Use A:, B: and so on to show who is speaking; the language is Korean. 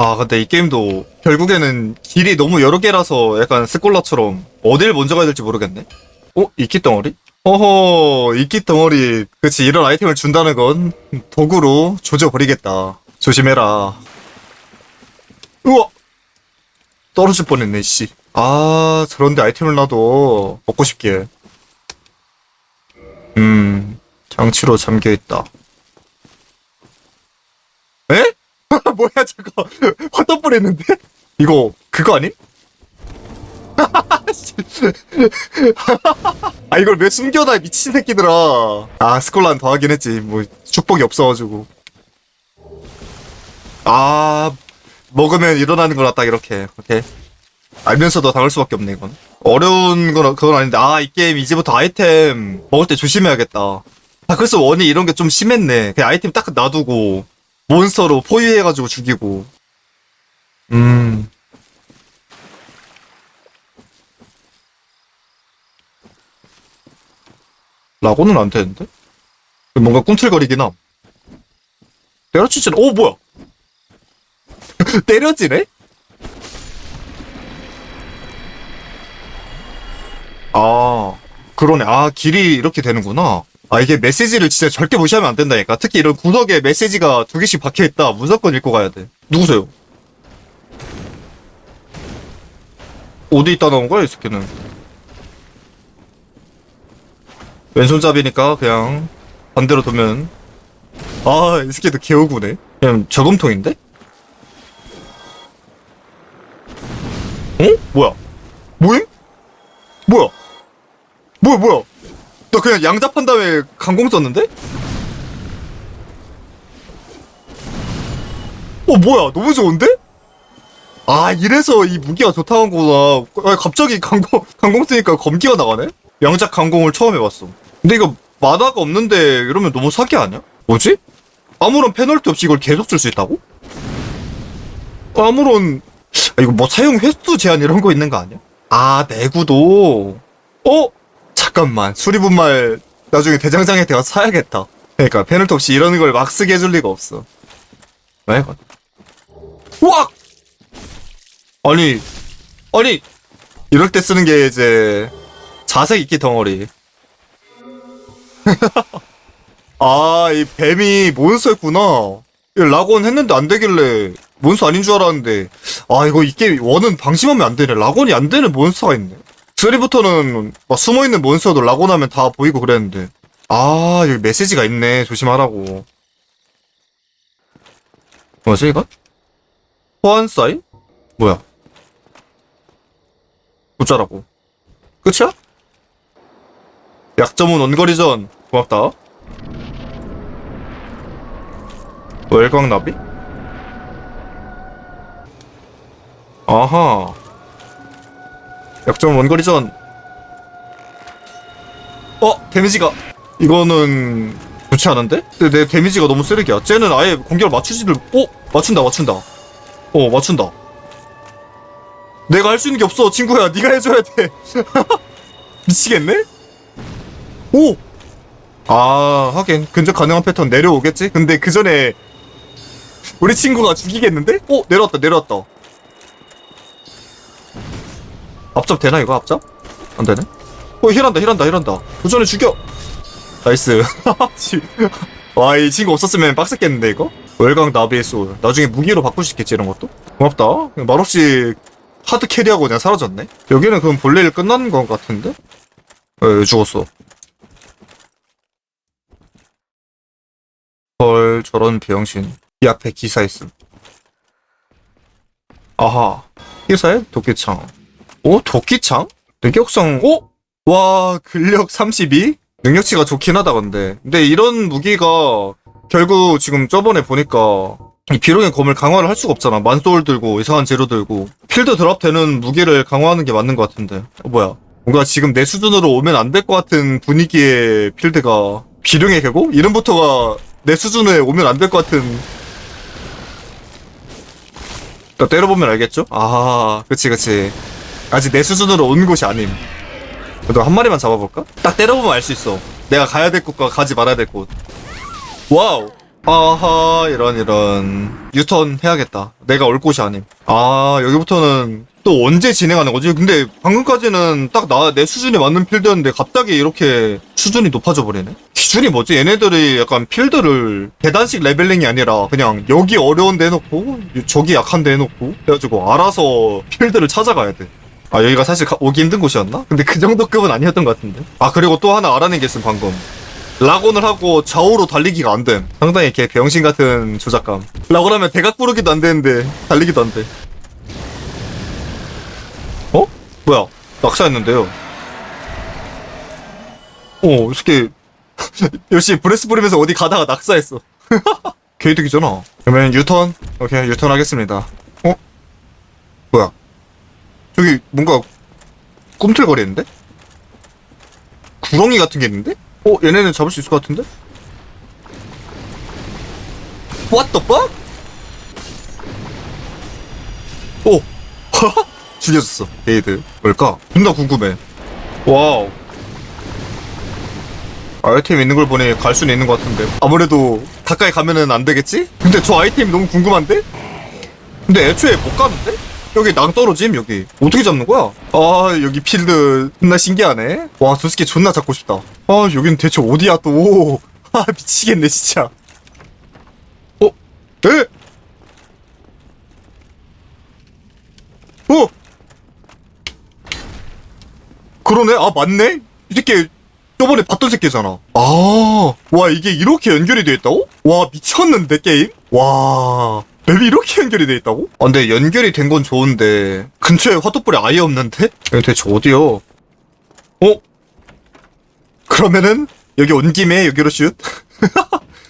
A: 아 근데 이 게임도 결국에는 길이 너무 여러 개라서 약간 스콜라처럼 어딜 먼저 가야 될지 모르겠네. 어? 이끼 덩어리? 어허 이끼 덩어리 그치 이런 아이템을 준다는 건 도구로 조져버리겠다. 조심해라. 우와! 떨어질 뻔했네 씨. 아 저런데 아이템을 놔도 먹고 싶게. 음 장치로 잠겨있다. 에? 뭐야 저거. 화떠 뿌렸는데? 이거 그거 아니? 아 이걸 왜 숨겨놔 미친 새끼들아. 아 스콜란 더 하긴 했지. 뭐 축복이 없어가지고. 아 먹으면 일어나는 거라 딱 이렇게. 오케이. 알면서도 당할 수밖에 없네 이건. 어려운 건 그건 아닌데. 아 이 게임 이제부터 아이템 먹을 때 조심해야겠다. 아 그래서 원이 이런 게 좀 심했네. 그냥 아이템 딱 놔두고 몬스터로 포위해가지고 죽이고 음 라고는 안 되는데? 뭔가 꿈틀거리긴 함. 때려치진, 오, 뭐야! 때려지네? 아, 그러네. 아, 길이 이렇게 되는구나. 아, 이게 메시지를 진짜 절대 무시하면 안 된다니까. 특히 이런 구석에 메시지가 두 개씩 박혀있다. 무조건 읽고 가야 돼. 누구세요? 어디 있다 나온 거야, 이 새끼는? 왼손잡이니까 그냥 반대로 두면 아 이 새끼도 개오구네 그냥 저금통인데? 어? 뭐야? 뭐임? 뭐야? 뭐야 뭐야? 나 그냥 양잡한 다음에 강공 썼는데? 어 뭐야 너무 좋은데? 아 이래서 이 무기가 좋다는 거구나 아, 갑자기 강공 강공 쓰니까 검기가 나가네? 양작 강공을 처음 해봤어 근데 이거 만화가 없는데 이러면 너무 사기 아니야? 뭐지? 아무런 페널티 없이 이걸 계속 쓸 수 있다고? 아무런 아, 이거 뭐 사용 횟수 제한 이런 거 있는 거 아니야? 아 내구도 어? 잠깐만. 수리분말 나중에 대장장한테 가서 사야겠다. 그러니까 페널티 없이 이러는 걸 막 쓰게 해줄 리가 없어. 왜? 우와 아니. 아니. 이럴 때 쓰는 게 이제 자색 이끼 덩어리. 아, 이 뱀이 몬스터였구나. 이 라곤 했는데 안 되길래 몬스터 아닌 줄 알았는데. 아 이거 이 게임 원은 방심하면 안 되네. 라곤이 안 되는 몬스터가 있네. 3부터는 막 숨어있는 몬스터도 라곤 하면 다 보이고 그랬는데 아 여기 메시지가 있네. 조심하라고. 뭐지 이거? 호환 사인? 뭐야? 어쩌라고? 끝이야? 약점은 원거리전 고맙다 월광나비? 아하 약점 원거리전 어? 데미지가 이거는 좋지 않은데? 근데 내 데미지가 너무 쓰레기야 쟤는 아예 공격을 맞추지를 어? 맞춘다 맞춘다 어 맞춘다 내가 할 수 있는 게 없어 친구야 네가 해줘야 돼 미치겠네? 오! 아, 하긴 근접 가능한 패턴 내려오겠지? 근데 그 전에 우리 친구가 죽이겠는데? 오, 내려왔다, 내려왔다. 앞잡 되나 이거 앞잡? 안 되네. 어, 힐한다, 힐한다, 힐한다. 도전에 죽여. 나이스. 와, 이 친구 없었으면 빡셌겠는데 이거? 월광 나비의 소울. 나중에 무기로 바꿀 수 있겠지 이런 것도? 고맙다. 말없이 하드 캐리하고 그냥 사라졌네. 여기는 그럼 본래 일 끝난 것 같은데? 에, 죽었어. 헐 저런 비영신 이 앞에 기사 있음 아하 기사에 도끼창 오 도끼창? 능력성 오? 와 근력 32? 능력치가 좋긴 하다 근데 근데 이런 무기가 결국 지금 저번에 보니까 이 비룡의 검을 강화를 할 수가 없잖아 만소울 들고 이상한 재료 들고 필드 드랍 되는 무기를 강화하는 게 맞는 것 같은데 어 뭐야 뭔가 지금 내 수준으로 오면 안 될 것 같은 분위기의 필드가 비룡의 계곡? 이름부터가 내 수준에 오면 안 될 것 같은. 나 때려보면 알겠죠? 아, 그치, 그치. 아직 내 수준으로 온 곳이 아님. 그래도 한 마리만 잡아볼까? 딱 때려보면 알 수 있어. 내가 가야 될 곳과 가지 말아야 될 곳. 와우! 아하 이런 이런 유턴 해야겠다 내가 올 곳이 아님 아 여기부터는 또 언제 진행하는 거지 근데 방금까지는 딱 나 내 수준에 맞는 필드였는데 갑자기 이렇게 수준이 높아져 버리네 기준이 뭐지 얘네들이 약간 필드를 계단식 레벨링이 아니라 그냥 여기 어려운 데 해놓고 저기 약한 데 해놓고 해가지고 알아서 필드를 찾아가야 돼 아 여기가 사실 가- 오기 힘든 곳이었나? 근데 그 정도 급은 아니었던 것 같은데 아 그리고 또 하나 알아낸 게 있음 방금 락온을 하고 좌우로 달리기가 안 됨. 상당히 이렇게 병신 같은 조작감. 락온 하면 대각 부르기도 안 되는데 달리기도 안 돼. 어? 뭐야? 낙사했는데요. 어, 이렇게 역시 브레스 부리면서 어디 가다가 낙사했어. 개이득이잖아. 그러면 유턴. 오케이, 유턴 하겠습니다. 어? 뭐야? 저기 뭔가 꿈틀거리는데? 구렁이 같은 게 있는데? 어, 얘네는 잡을 수 있을 것 같은데? What the fuck? 오! 죽여줬어, 에이드. 뭘까? 존나 궁금해. 와우. 아이템 있는 걸 보니 갈 수는 있는 것 같은데. 아무래도 가까이 가면은 안 되겠지? 근데 저 아이템이 너무 궁금한데? 근데 애초에 못 가는데? 여기 낭 떨어짐, 여기. 어떻게 잡는 거야? 아, 여기 필드 존나 신기하네. 와, 저 스키 존나 잡고 싶다. 아, 여긴 대체 어디야, 또. 아, 미치겠네, 진짜. 어? 에? 어? 그러네? 아, 맞네? 이 새끼, 저번에 봤던 새끼잖아. 아, 와, 이게 이렇게 연결이 돼 있다고? 와, 미쳤는데, 게임? 와. 맵이 이렇게 연결이 돼 있다고? 아, 근데 연결이 된 건 좋은데, 근처에 화도불이 아예 없는데? 여기 대체 어디요? 어? 그러면은, 여기 온 김에 여기로 슛?